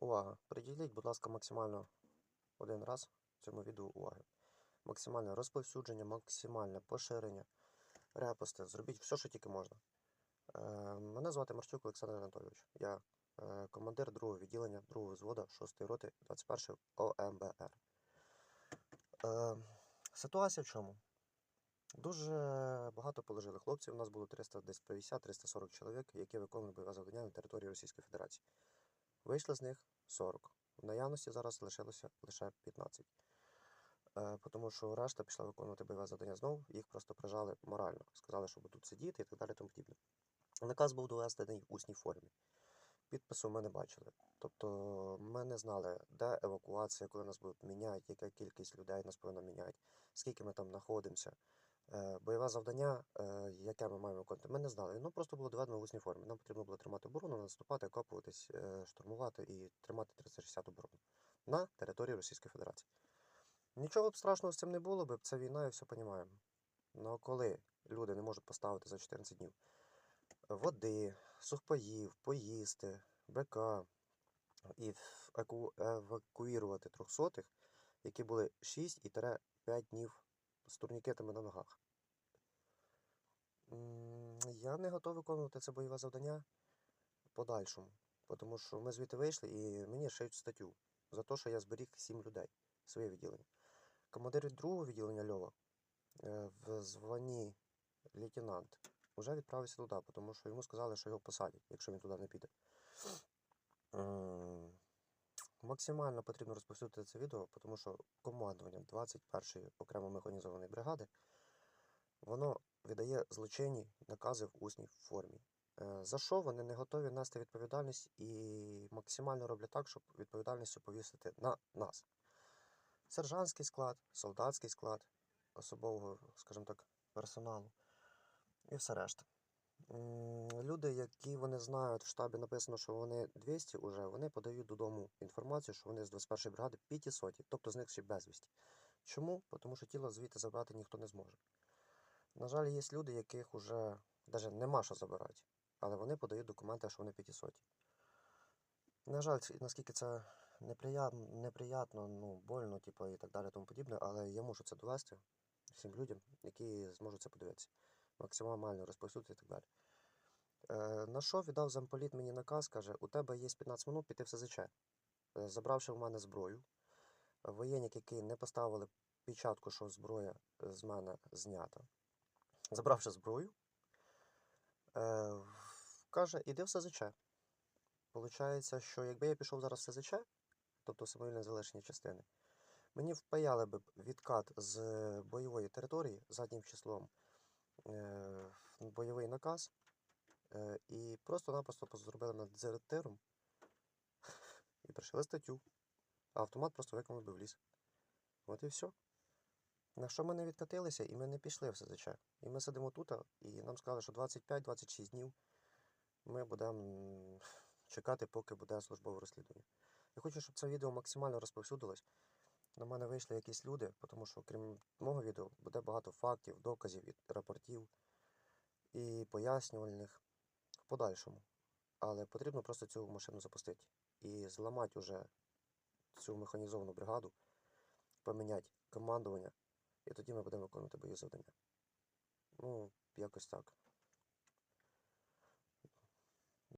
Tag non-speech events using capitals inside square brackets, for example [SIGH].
Увага! Приділіть, будь ласка, максимально один раз цьому відео уваги. Максимальне розповсюдження, максимальне поширення, репости. Зробіть все, що тільки можна. Е, мене звати Марчук Олександр Анатолійович. Я е, командир другого відділення, другого взводу 6-ї роти 21 ОМБР. Е, ситуація в чому? Дуже багато положили хлопців. У нас було 350-340 чоловік, які виконували бойове завдання на території Російської Федерації. Вийшло з них 40. В наявності зараз лишилося лише 15. Е, тому що решта пішла виконувати бойове завдання знову, їх просто прижали морально. Сказали, що будуть сидіти і так далі. Тому подібне. Наказ був доведений в усній формі. Підпису ми не бачили. Тобто ми не знали, де евакуація, коли нас будуть міняти, яка кількість людей нас повинна міняти, скільки ми там знаходимося. Е, бойове завдання, е, яке ми маємо виконувати, ми не знали. Воно просто було доведено в усній формі. Нам потрібно було тримати оборону, наступати, окопуватись, е, штурмувати і тримати 360 оборону на території Російської Федерації. Нічого б страшного з цим не було б, це війна і все розуміємо. Ну коли люди не можуть поставити за 14 днів води, сухпаїв, поїсти, БК і евакуювати трьохсотих, які були 6 і 5 днів з турнікетами на ногах. Я не готовий виконувати це бойове завдання подальшому, тому що ми звідти вийшли і мені шиють статтю за те, що я зберіг 7 людей своє відділення. Командир другого відділення Льова е, в званні лейтенант вже відправився туди, тому що йому сказали, що його посадять, якщо він туди не піде. Максимально потрібно розповсюдити це відео, тому що командування 21-ї окремо механізованої бригади воно видає злочинні накази в усній формі. Е, За що вони не готові нести відповідальність і максимально роблять так, щоб відповідальністю повісити на нас. Сержантський склад, солдатський склад, особового, скажімо так, персоналу і все решта. Люди, які вони знають, в штабі написано, що вони 200 уже, вони подають додому інформацію, що вони з 21-ї бригади 500, тобто зникші безвісті. Чому? Тому що тіло звідти забрати ніхто не зможе. На жаль, є люди, яких уже навіть нема що забирати, але вони подають документи, що вони 500. На жаль, наскільки це неприятно, неприятно ну, больно, типу, і так далі, тому подібне, але я можу це довести всім людям, які зможуть це подивитися. Максимально розповсюдити і так далі. Е, на що віддав замполіт мені наказ, каже, у тебе є 15 минут піти в СЗЧ. Е, забравши в мене зброю, воєнник, які не поставили печатку, що зброя е, з мене знята. Забравши зброю, е, каже, іди в СЗЧ. Получається, що якби я пішов зараз в СЗЧ, тобто самовільне залишення частини, мені впаяли б відкат з бойової території заднім числом бойовий наказ е, і просто-напросто зробили мене дезертиром [LAUGHS] і пришили статтю. А автомат просто виконали в ліс. От і все. На що ми не відкатилися, і ми не пішли в СЗЧ. І ми сидимо тут, і нам сказали, що 25-26 днів ми будемо [LAUGHS] чекати, поки буде службове розслідування. Я хочу, щоб це відео максимально розповсюдилось. На мене вийшли якісь люди, тому що крім мого відео буде багато фактів, доказів і рапортів і пояснювальних в подальшому. Але потрібно просто цю машину запустити і зламати уже цю механізовану бригаду, поміняти командування, і тоді ми будемо виконувати бої завдання. Ну, якось так.